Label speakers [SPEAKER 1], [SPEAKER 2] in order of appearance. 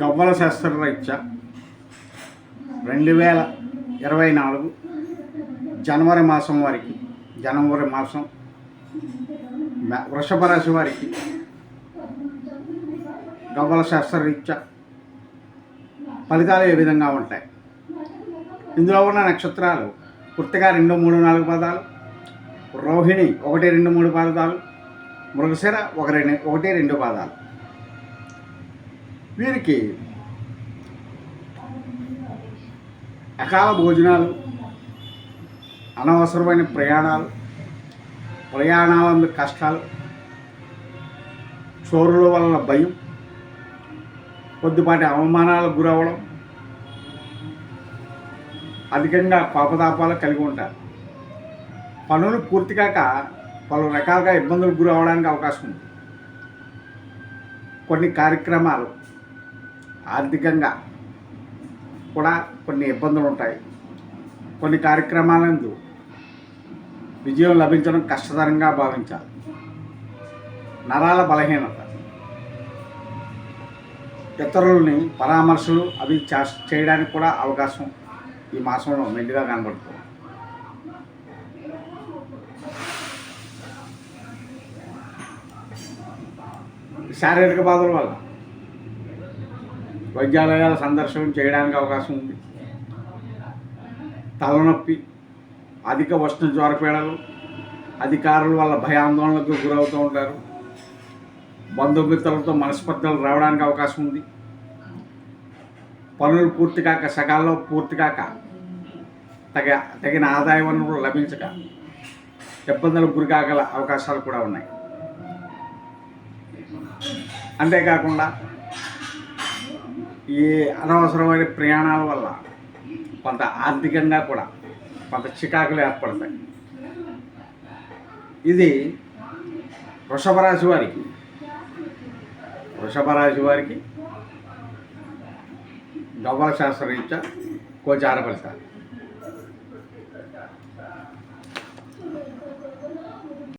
[SPEAKER 1] గవ్వల శాస్త్రరీత్యా రెండు వేల ఇరవై నాలుగు జనవరి మాసం వారికి జనవరి మాసం వృషభ రాశి వారికి గవ్వల శాస్త్రరీత్యా ఫలితాలు ఏ విధంగా ఉంటాయి? ఇందులో ఉన్న నక్షత్రాలు పుర్తిగా రెండు మూడు నాలుగు పదాలు రోహిణి ఒకటి రెండు మూడు పాదాలు మృగశిర ఒక రెండు ఒకటి రెండు పాదాలు. వీరికి అకాల భోజనాలు అనవసరమైన ప్రయాణాలు ప్రయాణాల కష్టాలు చోరుల వలన భయం కొద్దిపాటి అవమానాలకు గురవడం అధికంగా కోపతాపాలు కలిగి ఉంటారు. పనులు పూర్తి కాక పలు రకాలుగా ఇబ్బందులకు గురవడానికి అవకాశం ఉంది. కొన్ని కార్యక్రమాలు ఆర్థికంగా కూడా కొన్ని ఇబ్బందులు ఉంటాయి. కొన్ని కార్యక్రమాలందు విజయం లభించడం కష్టతరంగా భావించాలి. నరాల బలహీనత. ఇతరులని పరామర్శలు అవి చేయడానికి కూడా అవకాశం ఈ మాసంలో మెండుగా కనబడుతుంది. శారీరక బాధల వల్ల వైద్యాలయాల సందర్శనం చేయడానికి అవకాశం ఉంది. తలనొప్పి అధిక ఉష్ణ జ్వరపీడలు అధికారుల వల్ల భయాందోళనకు గురవుతూ ఉంటారు. బంధుమిత్రులతో మనస్పర్ధలు రావడానికి అవకాశం ఉంది. పనులు పూర్తి కాక సకాలంలో పూర్తి కాక తగ తగిన ఆదాయ వనరులు లభించక ఇబ్బందులకు గురికాగల అవకాశాలు కూడా ఉన్నాయి. అంతేకాకుండా ఈ అనవసరమైన ప్రయాణాల వల్ల కొంత ఆర్థికంగా కూడా కొంత చికాకులు ఏర్పడతాయి. ఇది వృషభ రాశి వారికి వృషభ రాశి వారికి గవ్వల శాస్త్రరీత్యా గోచార ఫలితాలు.